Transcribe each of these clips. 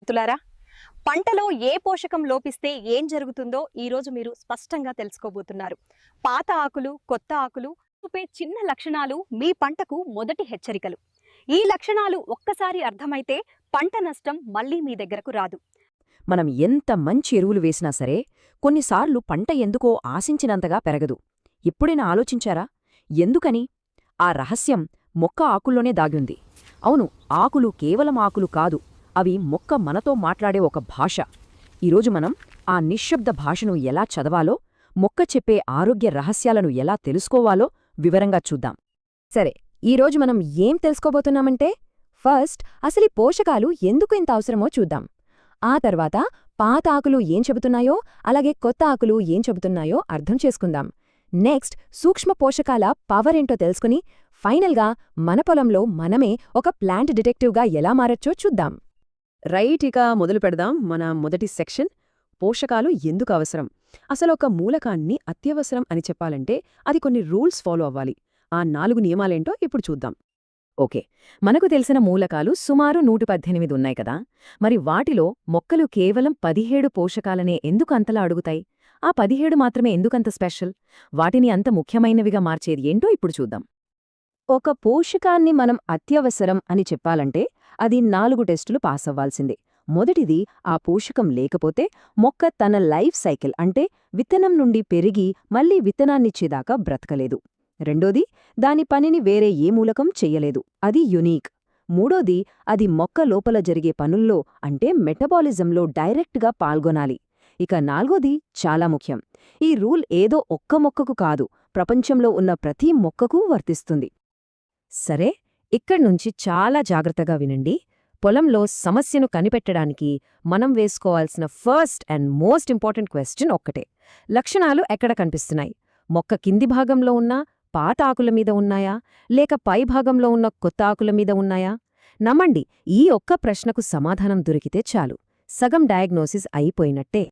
రైతులారా పంటలో ఏ పోషకం లోపిస్తే ఏం జరుగుతుందో ఈ రోజు మీరు స్పష్టంగా తెలుసుకోబోతున్నారు. పాత ఆకులు కొత్త ఆకులు చూపే చిన్న లక్షణాలు మీ పంటకు మొదటి హెచ్చరికలు. ఈ లక్షణాలు ఒక్కసారి అర్థమైతే పంట నష్టం మళ్ళీ మీ దగ్గరకు రాదు. మనం ఎంత మంచి ఎరువులు వేసినా సరే కొన్నిసార్లు పంట ఎందుకో ఆశించినంతగా పెరగదు. ఎప్పుడైనా ఆలోచించారా? ఎందుకని? ఆ రహస్యం మొక్క ఆకుల్లోనే దాగుంది అవును ఆకులు కేవలం ఆకులు కాదు అవి మొక్క మనతో మాట్లాడే ఒక భాష. ఈరోజు మనం ఆ నిశ్శబ్ద భాషను ఎలా చదవాలో మొక్క చెప్పే ఆరోగ్య రహస్యాలను ఎలా తెలుసుకోవాలో వివరంగా చూద్దాం. సరే ఈరోజు మనం ఏం తెలుసుకోబోతున్నామంటే ఫస్ట్ అసలు పోషకాలు ఎందుకు ఇంత అవసరమో చూద్దాం. ఆ తర్వాత పాత ఆకులు ఏం చెబుతున్నాయో అలాగే కొత్త ఆకులు ఏం చెబుతున్నాయో అర్థం చేసుకుందాం. నెక్స్ట్ సూక్ష్మ పోషకాల పవర్ ఏంటో తెలుసుకుని ఫైనల్గా మన పొలంలో మనమే ఒక ప్లాంట్ డిటెక్టివ్గా ఎలా మారచ్చో చూద్దాం. రైట్ ఇక మొదలు పెడదాం మన మొదటి సెక్షన్. పోషకాలు ఎందుకు అవసరం? అసలు ఒక మూలకాన్ని అత్యవసరం అని చెప్పాలంటే అది కొన్ని రూల్స్ ఫాలో అవ్వాలి. ఆ నాలుగు నియమాలేంటో ఇప్పుడు చూద్దాం. ఓకే. మనకు తెలిసిన మూలకాలు సుమారు నూట పద్దెనిమిది ఉన్నాయి కదా? మరి వాటిలో మొక్కలు కేవలం పదిహేడు పోషకాలనే ఎందుకు అంతలా అడుగుతాయి? ఆ పదిహేడు మాత్రమే ఎందుకంత స్పెషల్? వాటిని అంత ముఖ్యమైనవిగా మార్చేది ఏంటో ఇప్పుడు చూద్దాం. ఒక పోషకాన్ని మనం అత్యవసరం అని చెప్పాలంటే అది నాలుగు టెస్టులు పాస్ అవ్వాల్సిందే మొదటిది ఆ పోషకం లేకపోతే మొక్క తన లైఫ్ సైకిల్ అంటే విత్తనం నుండి పెరిగి మళ్ళీ విత్తనాన్నిచ్చేదాకా బ్రతకలేదు. రెండోది దాని పనిని వేరే ఏ మూలకం చెయ్యలేదు. అది యునీక్. మూడోది అది మొక్క లోపల జరిగే పనుల్లో అంటే మెటబాలిజంలో డైరెక్ట్గా పాల్గొనాలి. ఇక నాల్గోది చాలా ముఖ్యం. ఈ రూల్ ఏదో ఒక్క మొక్కకు కాదు ప్రపంచంలో ఉన్న ప్రతి మొక్కకు వర్తిస్తుంది. సరే ఇక్కడ్నుంచి చాలా జాగ్రత్తగా వినండి. పొలంలో సమస్యను కనిపెట్టడానికి మనం వేసుకోవాల్సిన first and most important question ఒక్కటే. లక్షణాలు ఎక్కడ కనిపిస్తున్నాయి? మొక్క కింది భాగంలో ఉన్నా పాత ఆకుల మీద ఉన్నాయా? లేక పై భాగంలో ఉన్న కొత్త ఆకుల మీద ఉన్నాయా? నమ్మండి ఈ ఒక్క ప్రశ్నకు సమాధానం దొరికితే చాలు. సగం డయాగ్నోసిస్ అయిపోయినట్టే.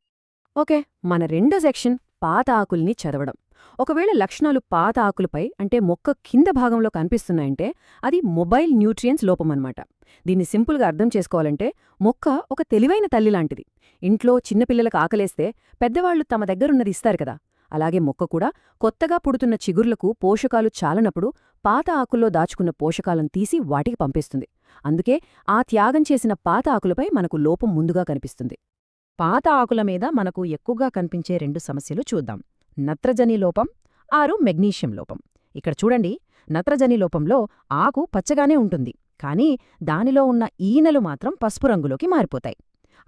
ఓకే మన రెండో సెక్షన్ పాత ఆకుల్ని చదవడం. ఒకవేళ లక్షణాలు పాత ఆకులపై అంటే మొక్క కింద భాగంలో కనిపిస్తున్నాయంటే అది మొబైల్ న్యూట్రియన్స్ లోపమన్నమాట దీన్ని సింపుల్గా అర్థం చేసుకోవాలంటే మొక్క ఒక తెలివైన తల్లి లాంటిది. ఇంట్లో చిన్నపిల్లలకు ఆకలేస్తే పెద్దవాళ్ళు తమ దగ్గరున్నది ఇస్తారు కదా. అలాగే మొక్క కూడా కొత్తగా పుడుతున్న చిగుర్లకు పోషకాలు చాలనప్పుడు పాత ఆకుల్లో దాచుకున్న పోషకాలను తీసి వాటికి పంపిస్తుంది. అందుకే ఆ త్యాగం చేసిన పాత ఆకులపై మనకు లోపం ముందుగా కనిపిస్తుంది. పాత ఆకుల మీద మనకు ఎక్కువగా కనిపించే రెండు సమస్యలు చూద్దాం. నత్రజని లోపం ఆరు మెగ్నీషియం లోపం. ఇక్కడ చూడండి నత్రజని లోపంలో ఆకు పచ్చగానే ఉంటుంది కానీ దానిలో ఉన్న ఈనెలు మాత్రం పసుపు రంగులోకి మారిపోతాయి.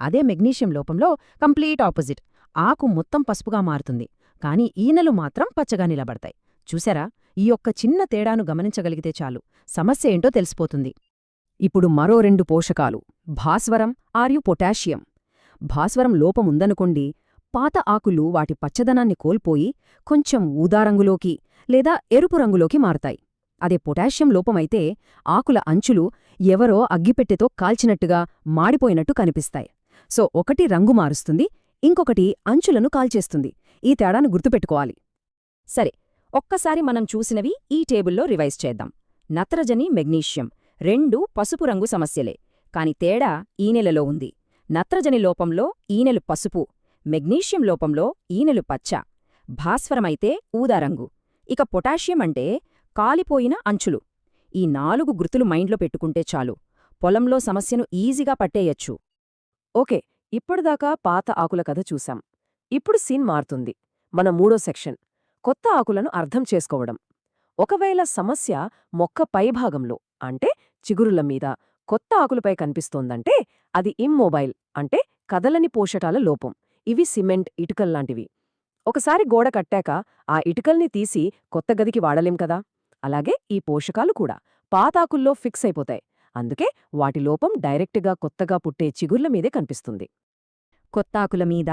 అదే మెగ్నీషియం లోపంలో కంప్లీట్ ఆపోజిట్ ఆకు మొత్తం పసుపుగా మారుతుంది కాని ఈనెలు మాత్రం పచ్చగా నిలబడతాయి. చూసారా? ఈ ఒక్క చిన్న తేడాను గమనించగలిగితే చాలు. సమస్య ఏంటో తెలిసిపోతుంది. ఇప్పుడు మరో రెండు పోషకాలు భాస్వరం ఆర్యు పొటాషియం. భాస్వరం లోపముందనుకోండి పాత ఆకులు వాటి పచ్చదనాన్ని కోల్పోయి కొంచెం ఊదారంగులోకి లేదా ఎరుపు రంగులోకి మారతాయి. అదే పొటాషియం లోపమైతే ఆకుల అంచులు ఎవరో అగ్గిపెట్టెతో కాల్చినట్టుగా మాడిపోయినట్టు కనిపిస్తాయి. సో ఒకటి రంగు మారుస్తుంది ఇంకొకటి అంచులను కాల్చేస్తుంది. ఈ తేడాను గుర్తుపెట్టుకోవాలి. సరే ఒక్కసారి మనం చూసినవి ఈ టేబుల్లో రివైజ్ చేద్దాం. నత్రజని మెగ్నీషియం రెండు పసుపు రంగు సమస్యలే. కాని తేడా ఈనెలలో ఉంది. నత్రజని లోపంలో ఈనెలు పసుపు మెగ్నీషియం లోపంలో ఈనెలు పచ్చ భాస్వరమైతే ఊదారంగు. ఇక పొటాషియం అంటే కాలిపోయిన అంచులు. ఈ నాలుగు గుర్తులు మైండ్లో పెట్టుకుంటే చాలు. పొలంలో సమస్యను ఈజీగా పట్టేయచ్చు. ఓకే ఇప్పటిదాకా పాత ఆకుల కథ చూశాం. ఇప్పుడు సీన్ మారుతుంది. మన మూడో సెక్షన్. కొత్త ఆకులను అర్థం చేసుకోవడం. ఒకవేళ సమస్య మొక్క పైభాగంలో అంటే చిగురుల మీద కొత్త ఆకులపై కనిపిస్తోందంటే అది ఇమ్మొబైల్ అంటే కదలని పోషకాల లోపం. ఇవి సిమెంట్ ఇటుకల్లాంటివి. ఒకసారి గోడ కట్టాక ఆ ఇటుకల్ని తీసి కొత్త గదికి వాడలేం కదా? అలాగే ఈ పోషకాలు కూడా పాతాకుల్లో ఫిక్స్ అయిపోతాయి. అందుకే వాటి లోపం డైరెక్ట్గా కొత్తగా పుట్టే చిగుర్ల మీదే కనిపిస్తుంది. కొత్తాకుల మీద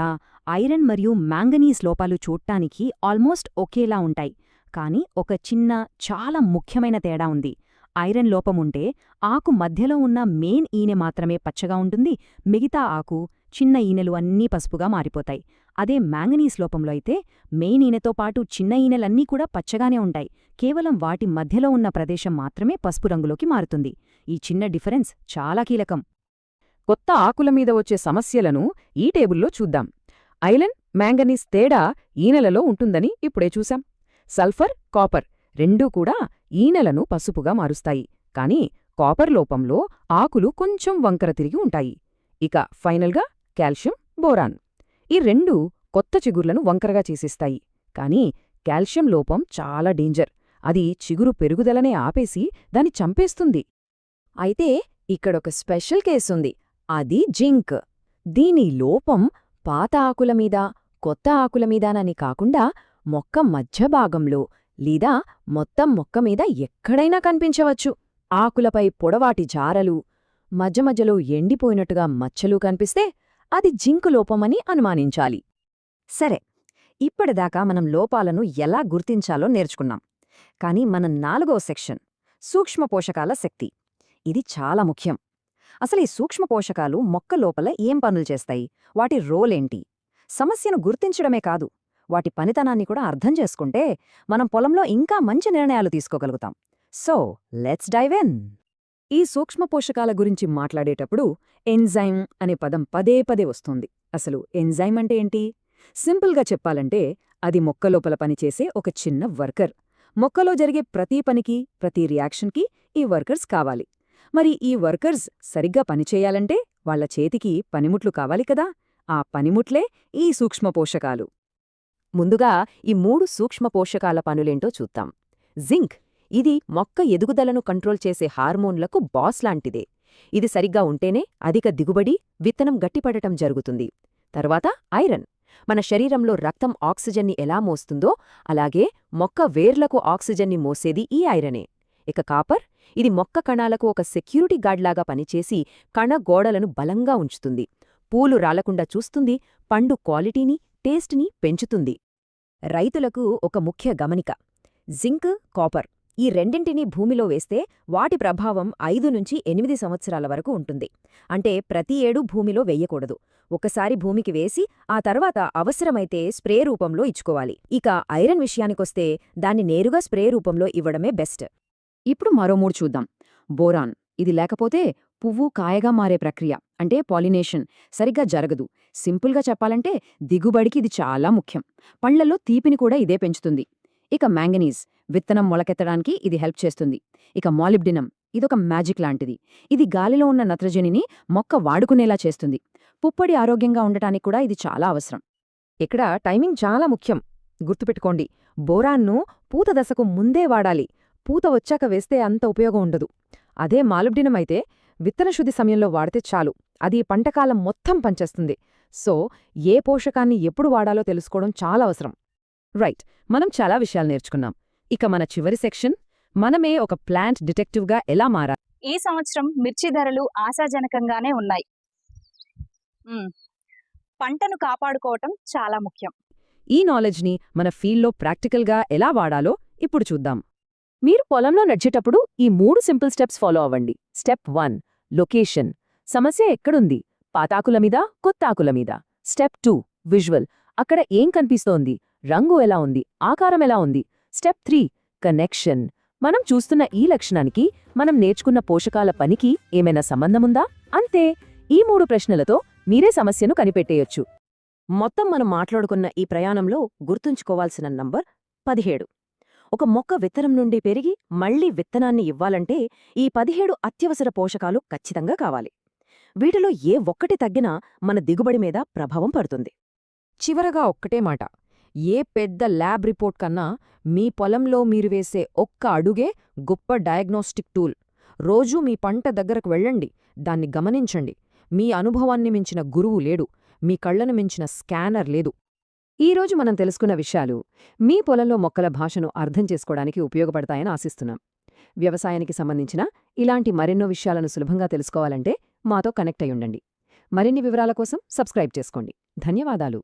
ఐరన్ మరియు మ్యాంగనీస్ లోపాలు చూడటానికి ఆల్మోస్ట్ ఒకేలా ఉంటాయి. కాని ఒక చిన్న చాలా ముఖ్యమైన తేడా ఉంది. ఐరన్ లోపముంటే ఆకు మధ్యలో ఉన్న మెయిన్ ఈనె మాత్రమే పచ్చగా ఉంటుంది. మిగతా ఆకు చిన్న ఈనెలు అన్నీ పసుపుగా మారిపోతాయి. అదే మ్యాంగనీస్ లోపంలో అయితే మెయిన్ ఈనెతో పాటు చిన్న ఈనెలన్నీ కూడా పచ్చగానే ఉంటాయి. కేవలం వాటి మధ్యలో ఉన్న ప్రదేశం మాత్రమే పసుపు రంగులోకి మారుతుంది. ఈ చిన్న డిఫరెన్స్ చాలా కీలకం. కొత్త ఆకుల మీద వచ్చే సమస్యలను ఈ టేబుల్లో చూద్దాం. ఐలన్ మ్యాంగనీస్ తేడా ఈనెలలో ఉంటుందని ఇప్పుడే చూశాం. సల్ఫర్ కాపర్ రెండూ కూడా ఈనెలను పసుపుగా మారుస్తాయి. కాని కాపర్ లోపంలో ఆకులు కొంచెం వంకర తిరిగి ఉంటాయి. ఇక ఫైనల్గా కాల్షియం బోరాన్. ఈ రెండు కొత్త చిగుర్లను వంకరగా చేసేస్తాయి. కానీ కాల్షియం లోపం చాలా డేంజర్. అది చిగురు పెరుగుదలనే ఆపేసి దాన్ని చంపేస్తుంది. అయితే ఇక్కడొక స్పెషల్ కేసుంది. అది జింక్. దీని లోపం పాత ఆకుల మీద కొత్త ఆకుల మీదానని కాకుండా మొక్క మధ్య భాగంలో లేదా మొత్తం మొక్క మీద ఎక్కడైనా కనిపించవచ్చు. ఆకులపై పొడవాటి జారలు మధ్య మధ్యలో ఎండిపోయినట్టుగా మచ్చలు కనిపిస్తే అది జింకు లోపమని అనుమానించాలి. సరే ఇప్పటిదాకా మనం లోపాలను ఎలా గుర్తించాలో నేర్చుకున్నాం. కానీ మన నాలుగో సెక్షన్ సూక్ష్మ పోషకాల శక్తి. ఇది చాలా ముఖ్యం. అసలు ఈ సూక్ష్మ పోషకాలు మొక్క లోపల ఏం పనులు చేస్తాయి? వాటి రోలేంటి సమస్యను గుర్తించడమే కాదు వాటి పనితనాన్ని కూడా అర్థం చేసుకుంటే మనం పొలంలో ఇంకా మంచి నిర్ణయాలు తీసుకోగలుగుతాం. సో లెట్స్ డైవ్ ఈ సూక్ష్మ పోషకాల గురించి మాట్లాడేటప్పుడు ఎంజైమ్ అనే పదం పదే పదే వస్తుంది. అసలు ఎంజైమ్ అంటే ఏంటి? సింపుల్గా చెప్పాలంటే అది మొక్కలోపల పనిచేసే ఒక చిన్న వర్కర్. మొక్కలో జరిగే ప్రతి పనికి ప్రతి రియాక్షన్కి ఈ వర్కర్స్ కావాలి. మరి ఈ వర్కర్స్ సరిగ్గా పనిచేయాలంటే వాళ్ళ చేతికి పనిముట్లు కావాలి కదా? ఆ పనిముట్లే ఈ సూక్ష్మ పోషకాలు. ముందుగా ఈ మూడు సూక్ష్మ పోషకాల పనులేంటో చూద్దాం. జింక్ ఇది మొక్క ఎదుగుదలను కంట్రోల్ చేసే హార్మోన్లకు బాస్ లాంటిదే. ఇది సరిగ్గా ఉంటేనే అధిక దిగుబడి విత్తనం గట్టిపడటం జరుగుతుంది. తర్వాత ఐరన్. మన శరీరంలో రక్తం ఆక్సిజన్ని ఎలా మోస్తుందో అలాగే మొక్క వేర్లకు ఆక్సిజన్ని మోసేది ఈ ఐరనే. ఇక కాపర్. ఇది మొక్క కణాలకు ఒక సెక్యూరిటీ గార్డ్లాగా పనిచేసి కణ గోడలను బలంగా ఉంచుతుంది. పూలు రాలకుండా చూస్తుంది పండు క్వాలిటీని టేస్ట్ని పెంచుతుంది. రైతులకు ఒక ముఖ్య గమనిక. Zinc copper. ఈ రెండింటినీ భూమిలో వేస్తే వాటి ప్రభావం ఐదు నుంచి ఎనిమిది సంవత్సరాల వరకు ఉంటుంది. అంటే ప్రతి ఏడూ భూమిలో వెయ్యకూడదు ఒకసారి భూమికి వేసి ఆ తర్వాత అవసరమైతే స్ప్రే రూపంలో ఇచ్చుకోవాలి. ఇక ఐరన్ విషయానికొస్తే దాన్ని నేరుగా స్ప్రే రూపంలో ఇవ్వడమే బెస్ట్. ఇప్పుడు మరో మూడు చూద్దాం. బోరాన్. ఇది లేకపోతే పువ్వు కాయగా మారే ప్రక్రియ. అంటే పాలినేషన్. సరిగ్గా జరగదు. సింపుల్గా చెప్పాలంటే దిగుబడికి ఇది చాలా ముఖ్యం. పండ్లలో తీపిని కూడా ఇదే పెంచుతుంది. ఇక మ్యాంగనీస్. విత్తనం మొలకెత్తడానికి ఇది హెల్ప్ చేస్తుంది. ఇక మాలిబ్డినం ఇదొక మ్యాజిక్ లాంటిది. ఇది గాలిలో ఉన్న నత్రజనిని మొక్క వాడుకునేలా చేస్తుంది. పుప్పొడి ఆరోగ్యంగా ఉండటానికి కూడా ఇది చాలా అవసరం. ఇక్కడ టైమింగ్ చాలా ముఖ్యం. గుర్తుపెట్టుకోండి బోరాన్ను పూత దశకు ముందే వాడాలి. పూత వచ్చాక వేస్తే అంత ఉపయోగం ఉండదు. అదే మాలిబ్డినమైతే విత్తన శుద్ధి సమయంలో వాడితే చాలు. అది పంటకాలం మొత్తం పంచేస్తుంది సో ఏ పోషకాన్ని ఎప్పుడు వాడాలో తెలుసుకోవడం చాలా అవసరం. రైట్ మనం చాలా విషయాలు నేర్చుకున్నాం. ఇక మన చివరి సెక్షన్ మనమే ఒక ప్లాంట్ డిటెక్టివ్గా ఎలా మారాలి ఈ సంవత్సరం మిర్చి ధరలు ఆశాజనకంగానే ఉన్నాయి. పంటను కాపాడుకోవటం చాలా ముఖ్యం. ఈ నాలెడ్జ్ని మన ఫీల్డ్లో ప్రాక్టికల్గా ఎలా వాడాలో ఇప్పుడు చూద్దాం. మీరు పొలంలో నడిచేటప్పుడు ఈ మూడు సింపుల్ స్టెప్స్ ఫాలో అవ్వండి. Step one location. సమస్య ఎక్కడుంది? పాతాకుల మీద కొత్తాకుల మీద? Step two visual. అక్కడ ఏం కనిపిస్తోంది? రంగు ఎలా ఉంది? ఆకారం ఎలా ఉంది? Step three connection. మనం చూస్తున్న ఈ లక్షణానికి మనం నేర్చుకున్న పోషకాల పనికి ఏమైనా సంబంధముందా? అంతే. ఈ మూడు ప్రశ్నలతో మీరే సమస్యను కనిపెట్టేయొచ్చు. మొత్తం మనం మాట్లాడుకున్న ఈ ప్రయాణంలో గుర్తుంచుకోవాల్సిన నంబర్ పదిహేడు. ఒక మొక్క విత్తనం నుండి పెరిగి మళ్ళీ విత్తనాన్ని ఇవ్వాలంటే ఈ పదిహేడు అత్యవసర పోషకాలు ఖచ్చితంగా కావాలి. వీటిలో ఏ ఒక్కటి తగ్గినా మన దిగుబడి మీద ప్రభావం పడుతుంది. చివరగా ఒక్కటే మాట. ఏ పెద్ద ల్యాబ్ రిపోర్ట్ కన్నా మీ పొలంలో మీరు వేసే ఒక్క అడుగే గొప్ప డయాగ్నోస్టిక్ టూల్. రోజూ మీ పంట దగ్గరకు వెళ్ళండి దాన్ని గమనించండి. మీ అనుభవాన్ని మించిన గురువు లేడు మీ కళ్ళను మించిన స్కానర్ లేదు. ఈరోజు మనం తెలుసుకున్న విషయాలు మీ పొలంలో మొక్కల భాషను అర్థం చేసుకోవడానికి ఉపయోగపడతాయని ఆశిస్తున్నాం. వ్యవసాయానికి సంబంధించిన ఇలాంటి మరెన్నో విషయాలను సులభంగా తెలుసుకోవాలంటే మాతో కనెక్ట్ అయ్యుండండి. మరిన్ని వివరాల కోసం సబ్స్క్రైబ్ చేసుకోండి. ధన్యవాదాలు.